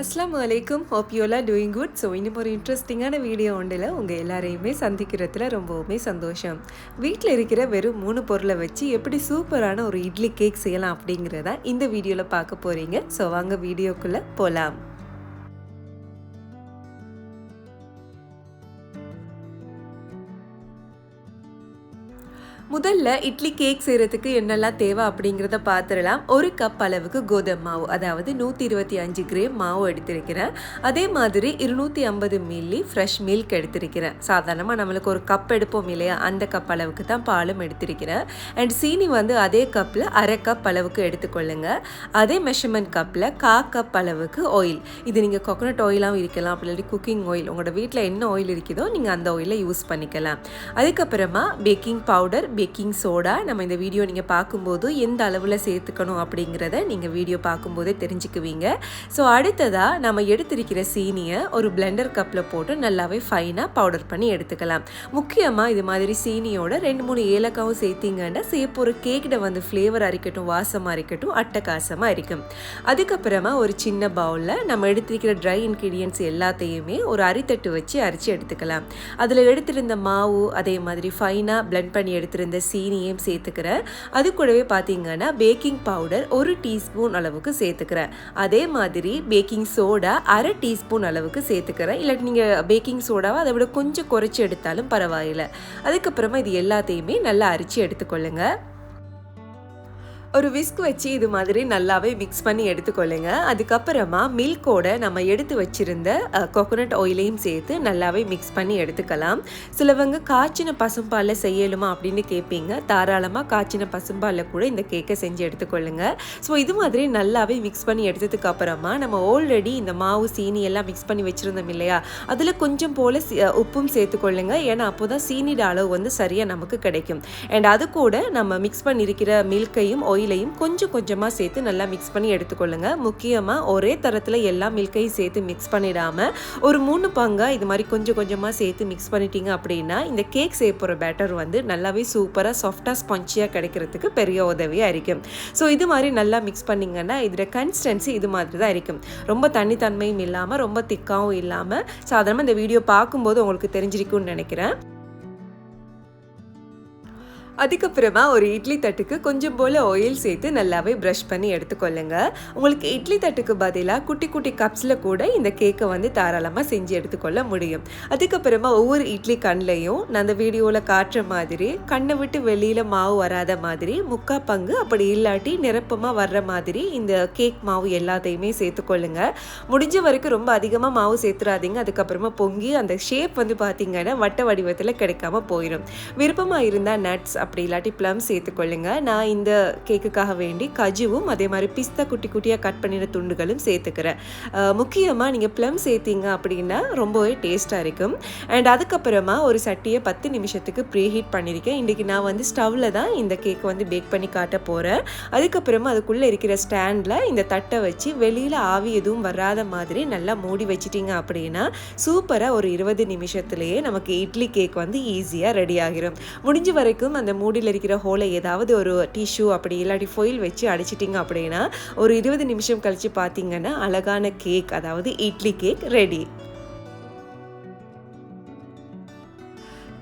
அஸ்லாம் வலைக்கும் hope doing good so இன்னும் ஒரு இன்ட்ரெஸ்டிங்கான வீடியோ ஒன்றில் உங்கள் எல்லாரையுமே சந்திக்கிறதுல ரொம்பவுமே சந்தோஷம். வீட்டில் இருக்கிற வெறும் மூணு பொருளை வச்சு எப்படி சூப்பரான ஒரு இட்லி கேக் செய்யலாம் அப்படிங்கிறத இந்த வீடியோவில் பார்க்க போகிறீங்க ஸோ வாங்க வீடியோக்குள்ளே போகலாம் முதல்ல இட்லி கேக் செய்கிறதுக்கு என்னெல்லாம் தேவை அப்படிங்கிறத பார்த்துடலாம் ஒரு கப் அளவுக்கு கோதுமை மாவு அதாவது நூற்றி இருபத்தி அஞ்சு கிராம் மாவு எடுத்திருக்கிறேன். அதே மாதிரி இருநூற்றி ஐம்பது மில்லி ஃப்ரெஷ் மில்க் எடுத்திருக்கிறேன். சாதாரணமாக நம்மளுக்கு ஒரு கப் எடுப்போம் இல்லையா? அந்த கப் அளவுக்கு தான் பாலும் எடுத்திருக்கிறேன். அண்ட் சீனி வந்து அதே கப்பில் அரை கப் அளவுக்கு எடுத்துக்கொள்ளுங்க. அதே மெஷர்மெண்ட் கப்பில் கா கப் அளவுக்கு ஆயில் இது நீங்கள் கொக்கனட் ஆயிலாகவும் இருக்கலாம் அப்படி இல்லாட்டி குக்கிங் ஆயில் உங்களோட வீட்டில் என்ன ஆயில் இருக்குதோ நீங்கள் அந்த ஆயிலை யூஸ் பண்ணிக்கலாம். அதுக்கப்புறமா பேக்கிங் பவுடர் பேக்கிங் சோடா நம்ம இந்த வீடியோ நீங்கள் பார்க்கும்போது எந்த அளவில் சேர்த்துக்கணும் அப்படிங்கிறத நீங்கள் வீடியோ பார்க்கும்போதே தெரிஞ்சுக்குவீங்க. ஸோ அடுத்ததாக நம்ம எடுத்திருக்கிற சீனியை ஒரு பிளெண்டர் கப்பில் போட்டு நல்லாவே ஃபைனாக பவுடர் பண்ணி எடுத்துக்கலாம். முக்கியமாக இது மாதிரி சீனியோட ரெண்டு மூணு ஏலக்காவும் சேர்த்திங்கன்னா சேப்பு ஒரு கேக்கில் வந்து ஃப்ளேவர் அரிக்கட்டும் வாசமாக இருக்கட்டும் அட்டகாசமாக இருக்கும். அதுக்கப்புறமா ஒரு சின்ன பவுலில் நம்ம எடுத்திருக்கிற ட்ரை இன்க்ரீடியன்ஸ் எல்லாத்தையுமே ஒரு அரித்தட்டு வச்சு அரிச்சு எடுத்துக்கலாம். அதில் எடுத்திருந்த மாவு அதே மாதிரி ஃபைனாக பிளெண்ட் பண்ணி எடுத்திருந்த சீனியும் சேர்த்துக்கிறேன் அது கூடவே பார்த்தீங்கன்னா பேக்கிங் பவுடர் ஒரு டீஸ்பூன் அளவுக்கு சேர்த்துக்கிறேன் அதே மாதிரி பேக்கிங் சோடா அரை டீஸ்பூன் அளவுக்கு சேர்த்துக்கிறேன் இல்லாட்டி நீங்கள் பேக்கிங் சோடாவை அதை விட கொஞ்சம் குறைச்சி எடுத்தாலும் பரவாயில்லை. அதுக்கப்புறமா இது எல்லாத்தையுமே நல்லா அரிச்சு எடுத்துக்கொள்ளுங்கள் ஒரு விஸ்க் வச்சு இது மாதிரி நல்லாவே மிக்ஸ் பண்ணி எடுத்துக்கொள்ளுங்க. அதுக்கப்புறமா மில்கோட நம்ம எடுத்து வச்சிருந்த கோகோனட் ஆயிலையும் சேர்த்து நல்லாவே மிக்ஸ் பண்ணி எடுத்துக்கலாம். சிலவங்க காய்ச்சின பசும்பாலில் செய்யலுமா அப்படின்னு கேட்பீங்க தாராளமாக காய்ச்சின பசும்பாலில் கூட இந்த கேக்கை செஞ்சு எடுத்துக்கொள்ளுங்க. ஸோ இது மாதிரி நல்லாவே மிக்ஸ் பண்ணி எடுத்ததுக்கு அப்புறமா நம்ம ஆல்ரெடி இந்த மாவு சீனி எல்லாம் மிக்ஸ் பண்ணி வச்சுருந்தோம் இல்லையா? அதில் கொஞ்சம் போல் உப்பும் சேர்த்துக்கொள்ளுங்க. ஏன்னா அப்போ தான் சீனியோட அளவு வந்து சரியாக நமக்கு கிடைக்கும். அண்ட் அது கூட நம்ம மிக்ஸ் பண்ணியிருக்கிற மில்கையும் ஆயிலையும் கொஞ்சம் கொஞ்சமாக சேர்த்து நல்லா மிக்ஸ் பண்ணி எடுத்துக்கொள்ளுங்க. முக்கியமாக ஒரே தரத்தில் எல்லா மில்கையும் சேர்த்து மிக்ஸ் பண்ணிடாமல் ஒரு மூணு பங்காக இது மாதிரி கொஞ்சம் கொஞ்சமாக சேர்த்து மிக்ஸ் பண்ணிட்டீங்க அப்படின்னா இந்த கேக் செய்ய போகிற பேட்டர் வந்து நல்லாவே சூப்பராக சாஃப்டாக ஸ்பஞ்சியாக கிடைக்கிறதுக்கு பெரிய உதவியாக இருக்கும். ஸோ இது மாதிரி நல்லா மிக்ஸ் பண்ணிங்கன்னா இதோட கன்சிஸ்டன்சி இது மாதிரி தான் இருக்கும். ரொம்ப தண்ணித்தன்மையும் இல்லாமல் ரொம்ப திக்காகவும் இல்லாமல் சாதாரணமாக இந்த வீடியோ பார்க்கும்போது உங்களுக்கு தெரிஞ்சிருக்கும்னு நினைக்கிறேன். அதுக்கப்புறமா ஒரு இட்லி தட்டுக்கு கொஞ்சம் போல் ஆயில் சேர்த்து நல்லாவே ப்ரஷ் பண்ணி எடுத்துக்கொள்ளுங்க. உங்களுக்கு இட்லி தட்டுக்கு பதிலாக குட்டி குட்டி கப்ஸில் கூட இந்த கேக்கை வந்து தாராளமாக செஞ்சு எடுத்துக்கொள்ள முடியும். அதுக்கப்புறமா ஒவ்வொரு இட்லி கண்ணிலையும் நான் அந்த வீடியோவில் காட்டுற மாதிரி கண்ணை விட்டு வெளியில் மாவு வராத மாதிரி முக்கா பங்கு அப்படி இல்லாட்டி நிரப்பமாக வர்ற மாதிரி இந்த கேக் மாவு எல்லாத்தையுமே சேர்த்துக்கொள்ளுங்க. முடிஞ்ச வரைக்கும் ரொம்ப அதிகமாக மாவு சேர்த்துறாதீங்க. அதுக்கப்புறமா பொங்கி அந்த ஷேப் வந்து பார்த்தீங்கன்னா வட்ட வடிவத்தில் கிடைக்காம போயிடும் விருப்பமாக இருந்தால் நட்ஸ் அப்படி இல்லாட்டி ப்ளம் சேர்த்துக்கொள்ளுங்க. நான் இந்த கேக்குக்காக வேண்டி கஜுவும் அதே மாதிரி பிஸ்தா குட்டி குட்டியாக கட் பண்ணின துண்டுகளும் சேர்த்துக்கிறேன். முக்கியமாக நீங்கள் ப்ளம் சேர்த்தீங்க அப்படின்னா ரொம்பவே டேஸ்ட்டாக இருக்கும். அண்ட் அதுக்கப்புறமா ஒரு சட்டியை பத்து நிமிஷத்துக்கு ப்ரீ ஹீட் பண்ணியிருக்கேன் இன்றைக்கி நான் வந்து ஸ்டவ்வில் தான் இந்த கேக் வந்து பேக் பண்ணி காட்ட போகிறேன் அதுக்கப்புறமா அதுக்குள்ளே இருக்கிற ஸ்டாண்டில் இந்த தட்டை வச்சு வெளியில் ஆவி எதுவும் வராத மாதிரி நல்லா மூடி வச்சிட்டிங்க அப்படின்னா சூப்பராக ஒரு இருபது நிமிஷத்துலேயே நமக்கு இட்லி கேக் வந்து ஈஸியாக ரெடி ஆகிரும். முடிஞ்ச வரைக்கும் அந்த மூடியில் இருக்கிற ஹோலை ஏதாவது ஒரு டிஷ்யூ அப்படி இல்லாட்டி ஃபொயில் வச்சு அடிச்சிட்டிங்க அப்படின்னா ஒரு இருபது நிமிஷம் கழித்து பார்த்தீங்கன்னா அழகான கேக் அதாவது இட்லி கேக் ரெடி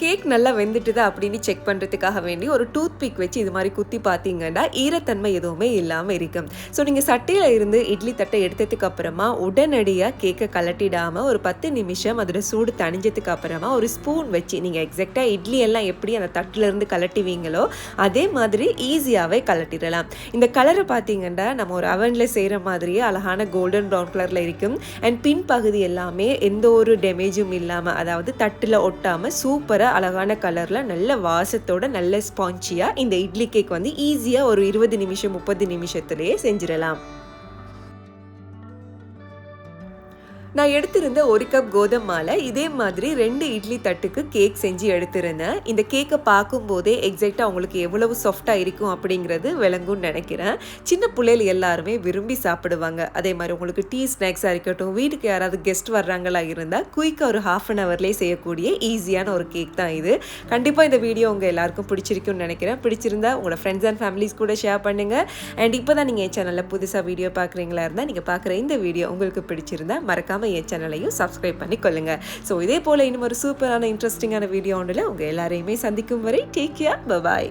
கேக் நல்லா வெந்துட்டுதா அப்படின்னு செக் பண்ணுறதுக்காக வேண்டி ஒரு டூத் பிக் வச்சு இது மாதிரி குத்தி பார்த்தீங்கன்னா ஈரத்தன்மை எதுவுமே இல்லாமல் இருக்கும் ஸோ நீங்கள் சட்டையில் இருந்து இட்லி தட்டை எடுத்ததுக்கு அப்புறமா உடனடியாக கேக்கை கலட்டிடாமல் ஒரு பத்து நிமிஷம் அதோட சூடு தணிஞ்சதுக்கு அப்புறமா ஒரு ஸ்பூன் வச்சு நீங்கள் எக்ஸாக்டாக இட்லி எல்லாம் எப்படி அந்த தட்டிலேருந்து கலட்டுவீங்களோ அதே மாதிரி ஈஸியாகவே கலட்டிடலாம். இந்த கலரை பார்த்தீங்கன்னா நம்ம ஒரு அவனில் செய்கிற மாதிரியே அழகான கோல்டன் ப்ரௌன் கலரில் இருக்கும். அண்ட் பின் பகுதி எல்லாமே எந்த ஒரு டேமேஜும் இல்லாமல் அதாவது தட்டில் ஒட்டாமல் சூப்பராக அழகான கலரில் நல்ல வாசத்தோட நல்ல ஸ்பாஞ்சியாக இந்த இட்லி கேக் வந்து ஈஸியாக ஒரு இருபது நிமிஷம் முப்பது நிமிஷத்துலேயே செஞ்சிடலாம் நான் எடுத்திருந்த ஒரு கப் கோதுமை மாலை இதே மாதிரி ரெண்டு இட்லி தட்டுக்கு கேக் செஞ்சு எடுத்திருந்தேன். இந்த கேக்கை பார்க்கும்போதே எக்ஸாக்டாக உங்களுக்கு எவ்வளவு சாஃப்டாக இருக்கும் அப்படிங்கிறது விளங்கும்னு நினைக்கிறேன். சின்ன பிள்ளைகள் எல்லாருமே விரும்பி சாப்பிடுவாங்க. அதே மாதிரி உங்களுக்கு டீ ஸ்நாக்ஸாக இருக்கட்டும் வீட்டுக்கு யாராவது கெஸ்ட் வர்றாங்களா இருந்தால் குயிக்காக ஒரு ஹாஃப் அன் ஹவர்லேயே செய்யக்கூடிய ஈஸியான ஒரு கேக் தான் இது. கண்டிப்பாக இந்த வீடியோ உங்கள் எல்லாருக்கும் பிடிச்சிருக்கும்னு நினைக்கிறேன். பிடிச்சிருந்தா உங்களோட ஃப்ரெண்ட்ஸ் அண்ட் ஃபேமிலிஸ் கூட ஷேர் பண்ணுங்கள் அண்ட் இப்போ தான் நீங்கள் என் சேனலில் புதுசாக வீடியோ பார்க்குறீங்களா இருந்தால் நீங்கள் பார்க்குற இந்த வீடியோ உங்களுக்கு பிடிச்சிருந்தா மறக்காமல் என் சேனலையும் சப்ஸ்கிரைப் பண்ணி கொள்ளுங்கள் ஸோ இதே போல் இன்னும் ஒரு சூப்பரான இன்ட்ரெஸ்டிங்கான வீடியோ ஒன்றில் உங்கள் எல்லாரையுமே சந்திக்கும் வரை டேக் கேர் பபாய்